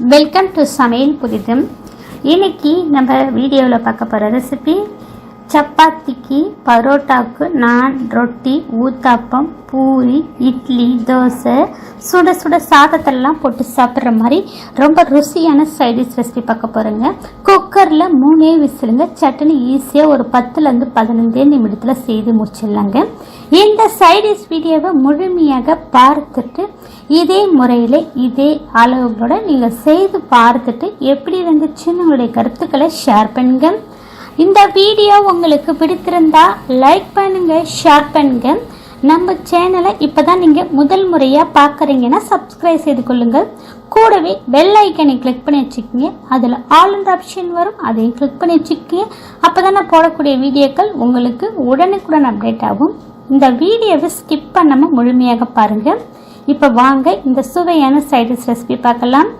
Welcome to சமையல் புதிதும். இன்னைக்கு நம்ம வீடியோவில் பார்க்க போகிற ரெசிபி சப்பாத்திக்கு பரோட்டாவுக்கு நான் ரொட்டி ஊத்தாப்பம் பூரி இட்லி தோசை சுட சுட சாதத்தெல்லாம் போட்டு சாப்பிட்ற மாதிரி ரொம்ப ருசியான சைடிஷ் ரெசிபி பார்க்க போகிறேங்க குக்கரில் மூணே விசிலுங்க சட்னி ஈஸியாக ஒரு பத்துலேருந்து பதினஞ்சே நிமிடத்தில் செய்து முடிச்சிடலாங்க. இந்த சைடிஷ் வீடியோவை முழுமையாக பார்த்துட்டு இதே முறையில் இதே அளவுகளோட நீங்கள் செய்து பார்த்துட்டு எப்படி இருந்துச்சுன்னு உங்களுடைய கருத்துக்களை ஷேர் பண்ணுங்க. இந்த வீடியோ உங்களுக்கு பிடித்திருந்தா லைக் பண்ணுங்க ஷேர் பண்ணுங்க. நம்ம சேனலை இப்போ தான் நீங்கள் முதல் முறையாக பார்க்குறீங்கன்னா சப்ஸ்கிரைப் செய்து கொள்ளுங்கள் கூடவே பெல் ஐக்கனை கிளிக் பண்ணி வச்சுக்கோங்க. அதில் ஆல் ஆப்ஷன் வரும். அதையும் கிளிக் பண்ணி வச்சுக்கோங்க. அப்போ தான் நான் போடக்கூடிய வீடியோக்கள் உங்களுக்கு உடனுக்குடன் அப்டேட் ஆகும். இந்த வீடியோவை ஸ்கிப் பண்ணாமல் முழுமையாக பாருங்கள் இப்போ வாங்க இந்த சுவையான சைடிஷ் ரெசிபி பார்க்கலாம்.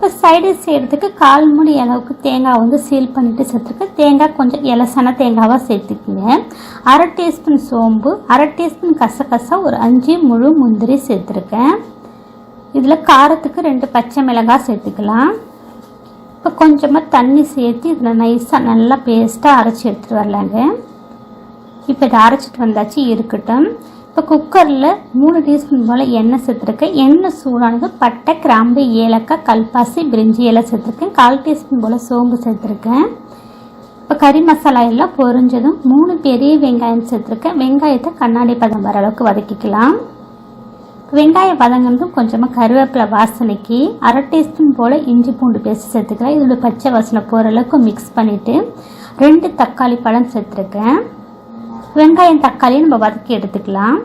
இப்போ சைடு செய்கிறதுக்கு கால் மூடி அளவுக்கு தேங்காய் வந்து சீல் பண்ணிட்டு சேர்த்துருக்கேன் தேங்காய் கொஞ்சம் இலசான தேங்காவாக சேர்த்துக்குங்க. அரை டீஸ்பூன் சோம்பு அரை டீஸ்பூன் கசகசா ஒரு அஞ்சு முழு முந்திரி சேர்த்துருக்கேன். இதில் காரத்துக்கு ரெண்டு பச்சை மிளகாய் சேர்த்துக்கலாம். இப்போ கொஞ்சமாக தண்ணி சேர்த்து இதில் நைஸாக நல்லா பேஸ்ட்டாக அரைச்சி எடுத்துகிட்டு வரலாங்க. இப்போ இதை அரைச்சிட்டு வந்தாச்சு இருக்கட்டும். இப்போ குக்கரில் மூணு டீஸ்பூன் போல் எண்ணெய் சேர்த்துருக்கேன். எண்ணெய் சூடானது பட்டை கிராம்பு ஏலக்காய் கல்பாசி பிரிஞ்சி எல்லாம் சேர்த்துருக்கேன். கால் டீஸ்பூன் போல் சோம்பு சேர்த்துருக்கேன். இப்போ கறி மசாலா எல்லாம் பொரிஞ்சதும் மூணு பெரிய வெங்காயம் சேர்த்துருக்கேன். வெங்காயத்தை கண்ணாடி பதம் வர அளவுக்கு வதக்கிக்கலாம். வெங்காயம் வதங்கினதும் கொஞ்சமாக கருவேப்பிலை வாசனைக்கு அரை டீஸ்பூன் போல் இஞ்சி பூண்டு பேஸ்ட் சேர்த்துக்கலாம். இதோட பச்சை வாசனை போகிற அளவுக்கு மிக்ஸ் பண்ணிவிட்டு ரெண்டு தக்காளி பழம் சேர்த்துருக்கேன். வெங்காயம் தக்காளியை நம்ம வதக்கி எடுத்துக்கலாம்.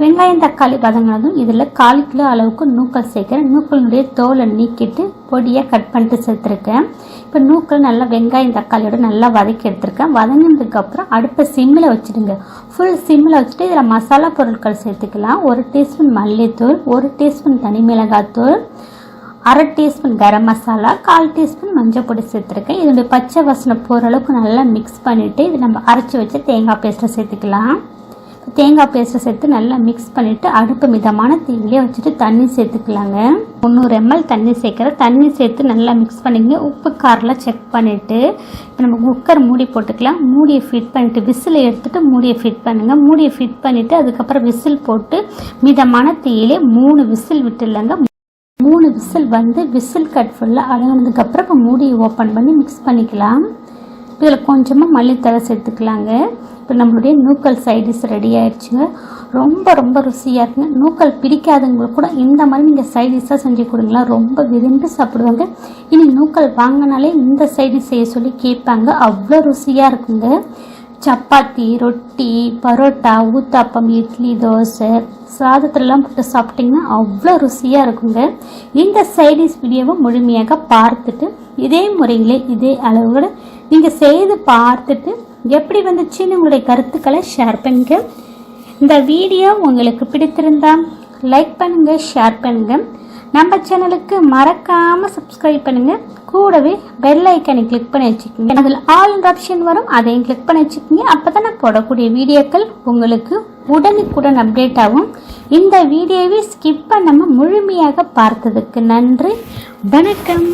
வெங்காயம் தக்காளி வதங்கினதும் இதில் கால் கிலோ அளவுக்கு நூக்கல் சேர்க்குறேன். நூக்கலினுடைய தோலை நீக்கிட்டு பொடியாக கட் பண்ணிட்டு சேர்த்துருக்கேன். இப்போ நூக்கல் நல்லா வெங்காயம் தக்காளியோட நல்லா வதக்கி எடுத்துருக்கேன். வதங்கினதுக்கப்புறம் அடுப்பை சிம்மில் வச்சுடுங்க. ஃபுல் சிம்மில் வச்சுட்டு இதில் மசாலா பொருட்கள் சேர்த்துக்கலாம். ஒரு டீஸ்பூன் மல்லித்தூள் ஒரு டீஸ்பூன் தனி மிளகாத்தூள் அரை டீஸ்பூன் கரம் மசாலா கால் டீஸ்பூன் மஞ்சள் பொடி சேர்த்துருக்கேன். இதனுடைய பச்சை வாசனை போகிற அளவுக்கு நல்லா மிக்ஸ் பண்ணிவிட்டு இது நம்ம அரைச்சி வச்சு தேங்காய் பேஸ்ட்டை சேர்த்துக்கலாம். தேங்காய் பேஸ்ட்டை சேர்த்து நல்லா மிக்ஸ் பண்ணிவிட்டு அடுப்பு மிதமான தீவிலே வச்சுட்டு தண்ணி சேர்த்துக்கலாங்க. முந்நூறு எம்எல் தண்ணி சேர்க்குற தண்ணி சேர்த்து நல்லா மிக்ஸ் பண்ணிங்க உப்பு காரெலாம் செக் பண்ணிவிட்டு இப்போ நம்ம குக்கர் மூடி போட்டுக்கலாம். மூடியை ஃபிட் பண்ணிவிட்டு விசில் எடுத்துகிட்டு மூடியை ஃபிட் பண்ணுங்கள் மூடியை ஃபிட் பண்ணிவிட்டு அதுக்கப்புறம் விசில் போட்டு மிதமான தீயிலே மூணு விசில் விட்டுடலங்க. மூணு விசில் வந்து விசில் கட் ஃபுல்லாக அடங்கினதுக்கப்புறம் இப்போ மூடியை ஓப்பன் பண்ணி மிக்ஸ் பண்ணிக்கலாம். இதில் கொஞ்சமாக மல்லித்தலை சேர்த்துக்கலாங்க. இப்போ நம்மளுடைய நூக்கல் சைடிஷ் ரெடி ஆயிடுச்சுங்க. ரொம்ப ரொம்ப ருசியாக இருக்குங்க. நூக்கல் பிடிக்காதவங்களுக்கு கூட இந்த மாதிரி நீங்கள் சைடிஷாக செஞ்சு கொடுங்களா ரொம்ப விரும்பி சாப்பிடுவாங்க. இனி நூக்கல் வாங்கினாலே இந்த சைடிஷ் செய்ய சொல்லி கேட்பாங்க. அவ்வளோ ருசியாக இருக்குங்க. சப்பாத்தி ரொட்டி பரோட்டா ஊத்தாப்பம் இட்லி தோசை சாதத்துலலாம் போட்டு சாப்பிட்டிங்கன்னா அவ்வளோ ருசியாக இருக்குங்க. இந்த சைடிஷ் வீடியோவை முழுமையாக பார்த்துட்டு இதே முறையிலே இதே அளவோட நீங்கள் செய்து பார்த்துட்டு எப்படி வந்துச்சுன்னு உங்களுடைய கருத்துக்களை ஷேர் பண்ணுங்க. இந்த வீடியோ உங்களுக்கு பிடித்திருந்தால் லைக் பண்ணுங்கள் ஷேர் பண்ணுங்கள் நம்ம சேனலுக்கு மறக்காமல் சப்ஸ்கிரைப் பண்ணுங்கள் கூடவே பெல் ஐக்கனை கிளிக் பண்ணி வச்சுக்கோங்க. அதில் ஆல் ஆப்ஷன் வரும். அதையும் கிளிக் பண்ணி வச்சுக்கோங்க. அப்போ தான் நான் போடக்கூடிய வீடியோக்கள் உங்களுக்கு உடனுக்குடன் அப்டேட் ஆகும். இந்த வீடியோவை ஸ்கிப் பண்ணாமல் முழுமையாக பார்த்ததுக்கு நன்றி. வணக்கம்.